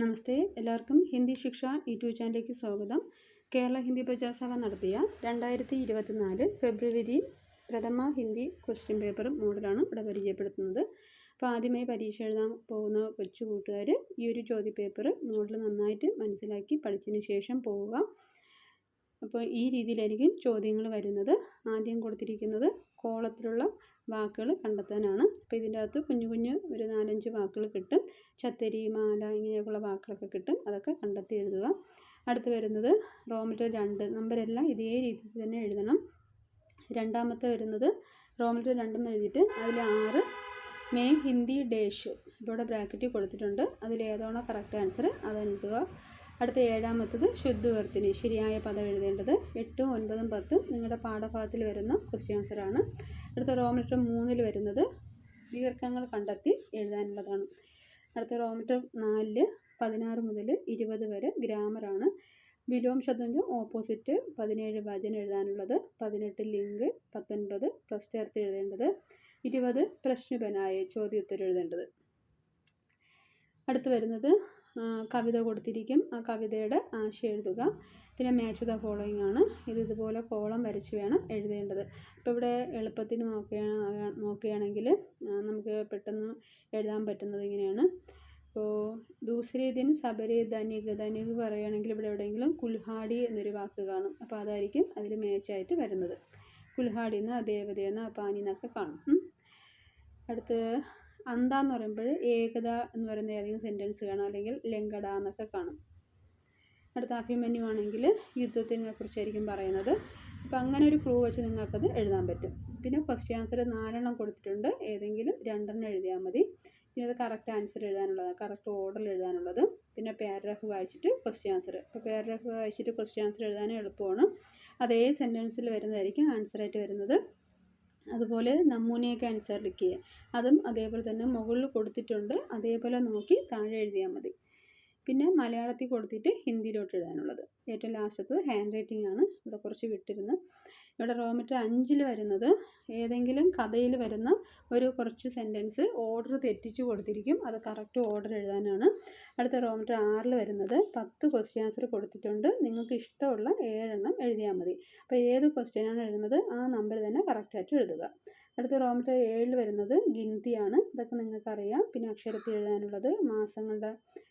നമസ്തേ. എല്ലാവർക്കും ഹിന്ദി ശിക്ഷ യൂട്യൂബ് ചാനലിലേക്ക് സ്വാഗതം. കേരള ഹിന്ദി പ്രജാസഭ നടത്തിയ രണ്ടായിരത്തി ഇരുപത്തിനാല് ഫെബ്രുവരി പ്രഥമ ഹിന്ദി ക്വസ്റ്റ്യൻ പേപ്പറും മോഡലാണ് ഇവിടെ പരിചയപ്പെടുത്തുന്നത്. അപ്പോൾ ആദ്യമായി പരീക്ഷ എഴുതാൻ പോകുന്ന കൊച്ചു കൂട്ടുകാർ ഈ ഒരു ചോദ്യപേപ്പർ മോഡൽ നന്നായിട്ട് മനസ്സിലാക്കി പഠിച്ചതിന് ശേഷം പോവുക. അപ്പോൾ ഈ രീതിയിലായിരിക്കും ചോദ്യങ്ങൾ വരുന്നത്. ആദ്യം കൊടുത്തിരിക്കുന്നത് കോളത്തിലുള്ള വാക്കുകൾ കണ്ടെത്താനാണ്. അപ്പോൾ ഇതിന്റെ അകത്ത് കുഞ്ഞു കുഞ്ഞു ഒരു നാലഞ്ച് വാക്കുകൾ കിട്ടും. ചത്തരി മാല ഇങ്ങനെയൊക്കെയുള്ള വാക്കുകളൊക്കെ കിട്ടും. അതൊക്കെ കണ്ടെത്തി എഴുതുക. അടുത്ത് വരുന്നത് റോമിറ്റർ രണ്ട് നമ്പരെല്ലാം ഇതേ രീതിയിൽ തന്നെ എഴുതണം. രണ്ടാമത്തെ വരുന്നത് റോമിറ്റർ രണ്ടെന്ന് എഴുതിയിട്ട് അതിൽ ആറ് മെയിൻ ഹിന്ദി ഡേഷ്. ഇവിടെ ബ്രാക്കറ്റിൽ കൊടുത്തിട്ടുണ്ട്. അതിലേതാണോ കറക്റ്റ് ആൻസർ അത് എഴുതുക. അടുത്ത ഏഴാമത്തത് ശുദ്ധവർത്തിനി. ശരിയായ പദം എഴുതേണ്ടത് എട്ടും ഒൻപതും പത്തും നിങ്ങളുടെ പാഠഭാഗത്തിൽ വരുന്ന ക്വസ്റ്റ്യൻ ആൻസറാണ് അടുത്ത റോമിറ്റർ മൂന്നിൽ വരുന്നത് ദീർഘങ്ങൾ കണ്ടെത്തി എഴുതാനുള്ളതാണ്. അടുത്ത റോമിറ്റർ നാലിൽ പതിനാറ് മുതൽ ഇരുപത് വരെ ഗ്രാമറാണ് വിലോം ശബ്ദത്തിന്റെ ഓപ്പോസിറ്റ് പതിനേഴ് വചനം എഴുതാനുള്ളത് പതിനെട്ട് ലിങ്ക് പത്തൊൻപത് പ്ലസ് ചേർത്ത് എഴുതേണ്ടത് ഇരുപത് പ്രശ്നപനായ ചോദ്യോത്തരം എഴുതേണ്ടത്. അടുത്ത് വരുന്നത് കവിത കൊടുത്തിരിക്കും. ആ കവിതയുടെ ആശയം എഴുതുക. പിന്നെ മാച്ച് ദ ഫോളോയിങ് ആണ്. ഇത് ഇതുപോലെ കോളം വരച്ച് വേണം എഴുതേണ്ടത്. ഇപ്പോൾ ഇവിടെ എളുപ്പത്തിന് നോക്കുകയാണ് നോക്കുകയാണെങ്കിൽ നമുക്ക് പെട്ടെന്ന് എഴുതാൻ പറ്റുന്നത് ഇങ്ങനെയാണ്. ഇപ്പോൾ ദൂസരി ദിൻ സബരി ധനിക് ധനിക് പറയുകയാണെങ്കിൽ ഇവിടെ എവിടെയെങ്കിലും കുൽഹാടി എന്നൊരു വാക്ക് കാണും. അപ്പോൾ അതായിരിക്കും അതിൽ മേച്ചായിട്ട് വരുന്നത്. കുൽഹാടി എന്ന് ദേവതയെന്ന് പാനി എന്നൊക്കെ കാണും. അടുത്ത് അന്ത എന്ന് പറയുമ്പോൾ ഏകത എന്ന് പറയുന്ന ഏതെങ്കിലും സെന്റൻസ് കാണും. അല്ലെങ്കിൽ ലങ്കട എന്നൊക്കെ കാണും. അടുത്ത അഭിമന്യു ആണെങ്കിൽ യുദ്ധത്തിനെ കുറിച്ചായിരിക്കും പറയുന്നത്. അപ്പോൾ അങ്ങനെ ഒരു ക്ലൂ വെച്ച് നിങ്ങൾക്കത് എഴുതാൻ പറ്റും. പിന്നെ ക്വസ്റ്റ്യൻ ആൻസർ നാലെണ്ണം കൊടുത്തിട്ടുണ്ട്. ഏതെങ്കിലും രണ്ടെണ്ണം എഴുതിയാൽ മതി. പിന്നെ അത് കറക്റ്റ് ആൻസർ എഴുതാനുള്ളത് കറക്റ്റ് ഓർഡറിൽ എഴുതാനുള്ളത്. പിന്നെ പാരഗ്രാഫ് വായിച്ചിട്ട് ക്വസ്റ്റ്യൻ ആൻസർ ഇപ്പോൾ പാരഗ്രാഫ് വായിച്ചിട്ട് ക്വസ്റ്റ്യൻ ആൻസർ എഴുതാനും എളുപ്പമാണ്. അതേ സെന്റൻസിൽ വരുന്നതായിരിക്കും ആൻസറായിട്ട് വരുന്നത്. അതുപോലെ നമൂനയൊക്കെ അനുസരിക്കുക അതും അതേപോലെ തന്നെ മുകളിൽ കൊടുത്തിട്ടുണ്ട്. അതേപോലെ നോക്കി താഴെ എഴുതിയാൽ മതി. പിന്നെ മലയാളത്തിൽ കൊടുത്തിട്ട് ഹിന്ദിയിലോട്ട് എഴുതാനുള്ളത്. ഏറ്റവും ലാസ്റ്റത്ത് ഹാൻഡ് റൈറ്റിംഗ് ആണ്. ഇവിടെ കുറച്ച് വിട്ടിരുന്നു. ഇവിടെ റോമിറ്റർ അഞ്ചിൽ വരുന്നത് ഏതെങ്കിലും കഥയിൽ വരുന്ന ഒരു കുറച്ച് സെന്റൻസ് ഓർഡർ തെറ്റിച്ച് കൊടുത്തിരിക്കും. അത് കറക്റ്റ് ഓർഡർ എഴുതാനാണ്. അടുത്ത റോമീറ്റർ ആറിൽ വരുന്നത് പത്ത് ക്വസ്റ്റ്യൻ ആൻസർ കൊടുത്തിട്ടുണ്ട്. നിങ്ങൾക്ക് ഇഷ്ടമുള്ള ഏഴെണ്ണം എഴുതിയാൽ മതി. അപ്പോൾ ഏത് ക്വസ്റ്റ്യനാണ് എഴുതുന്നത്? ആ നമ്പർ തന്നെ കറക്റ്റായിട്ട് എഴുതുക. അടുത്ത റോമീറ്റർ ഏഴിൽ വരുന്നത് ഗിന്തിയാണ് ഇതൊക്കെ നിങ്ങൾക്കറിയാം പിന്നെ അക്ഷരത്തിൽ എഴുതാനുള്ളത് മാസങ്ങളുടെ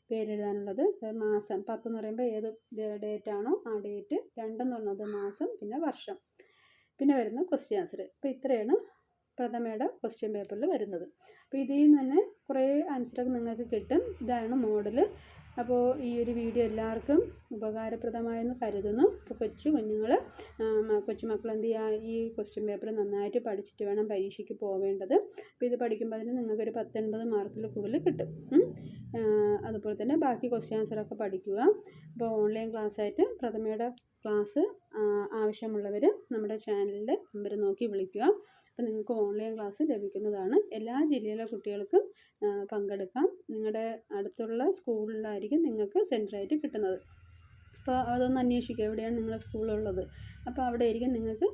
പേരെഴുതാനുള്ളത് മാസം. പത്തെന്ന് പറയുമ്പോൾ ഏത് ഡേറ്റ് ആണോ ആ ഡേറ്റ് രണ്ടെന്ന് പറയുന്നത് മാസം പിന്നെ വർഷം. പിന്നെ വരുന്ന ക്വസ്റ്റ്യൻ ആൻസർ അപ്പോൾ ഇത്രയാണ് പ്രഥമയുടെ ക്വസ്റ്റ്യൻ പേപ്പറിൽ വരുന്നത്. അപ്പോൾ ഇതിൽ നിന്ന് തന്നെ കുറേ ആൻസറൊക്കെ നിങ്ങൾക്ക് കിട്ടും. ഇതാണ് മോഡൽ അപ്പോൾ ഈ ഒരു വീഡിയോ എല്ലാവർക്കും ഉപകാരപ്രദമായെന്ന് കരുതുന്നു. അപ്പോൾ കൊച്ചു കുഞ്ഞുങ്ങൾ കൊച്ചുമക്കൾ എന്ത് ചെയ്യുക ഈ ക്വസ്റ്റ്യൻ പേപ്പർ നന്നായിട്ട് പഠിച്ചിട്ട് വേണം പരീക്ഷയ്ക്ക് പോവേണ്ടത്. അപ്പോൾ ഇത് പഠിക്കുമ്പോൾ അതിന് നിങ്ങൾക്കൊരു പത്തൊൻപത് മാർക്കിൽ കൂടുതൽ കിട്ടും. അതുപോലെ തന്നെ ബാക്കി ക്വസ്റ്റ്യൻ ആൻസർ ഒക്കെ പഠിക്കുക. അപ്പോൾ ഓൺലൈൻ ക്ലാസ്സായിട്ട് പ്രഥമയുടെ ക്ലാസ് ആവശ്യമുള്ളവർ നമ്മുടെ ചാനലിൽ നമ്പർ നോക്കി വിളിക്കുക. അപ്പോൾ നിങ്ങൾക്ക് ഓൺലൈൻ ക്ലാസ് ലഭിക്കുന്നതാണ്. എല്ലാ ജില്ലയിലെ കുട്ടികൾക്കും പങ്കെടുക്കാം. നിങ്ങളുടെ അടുത്തുള്ള സ്കൂളിലായിരിക്കും നിങ്ങൾക്ക് സെന്ററായിട്ട് കിട്ടുന്നത്. അപ്പോൾ അതൊന്ന് അന്വേഷിക്കുക. എവിടെയാണ് നിങ്ങളുടെ സ്കൂളുള്ളത്? അപ്പോൾ അവിടെ ആയിരിക്കും നിങ്ങൾക്ക്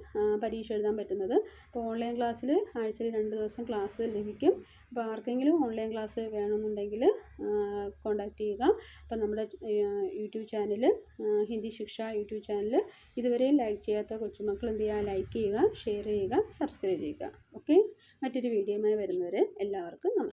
പരീക്ഷ എഴുതാൻ പറ്റുന്നത്. അപ്പോൾ ഓൺലൈൻ ക്ലാസ്സിൽ ആഴ്ചയിൽ രണ്ട് ദിവസം ക്ലാസ് ലഭിക്കും. അപ്പോൾ ആർക്കെങ്കിലും ഓൺലൈൻ ക്ലാസ് വേണമെന്നുണ്ടെങ്കിൽ കോൺടാക്റ്റ് ചെയ്യുക. അപ്പോൾ നമ്മുടെ യൂട്യൂബ് ചാനൽ ഹിന്ദി ശിക്ഷ യൂട്യൂബ് ചാനൽ ഇതുവരെയും ലൈക്ക് ചെയ്യാത്ത കൊച്ചുമക്കൾ എന്ത് ചെയ്യുക? ലൈക്ക് ചെയ്യുക ഷെയർ ചെയ്യുക സബ്സ്ക്രൈബ് ചെയ്യുക. ഓക്കെ? മറ്റൊരു വീഡിയോയുമായി വരുന്നവരെ എല്ലാവർക്കും നമസ്കാരം.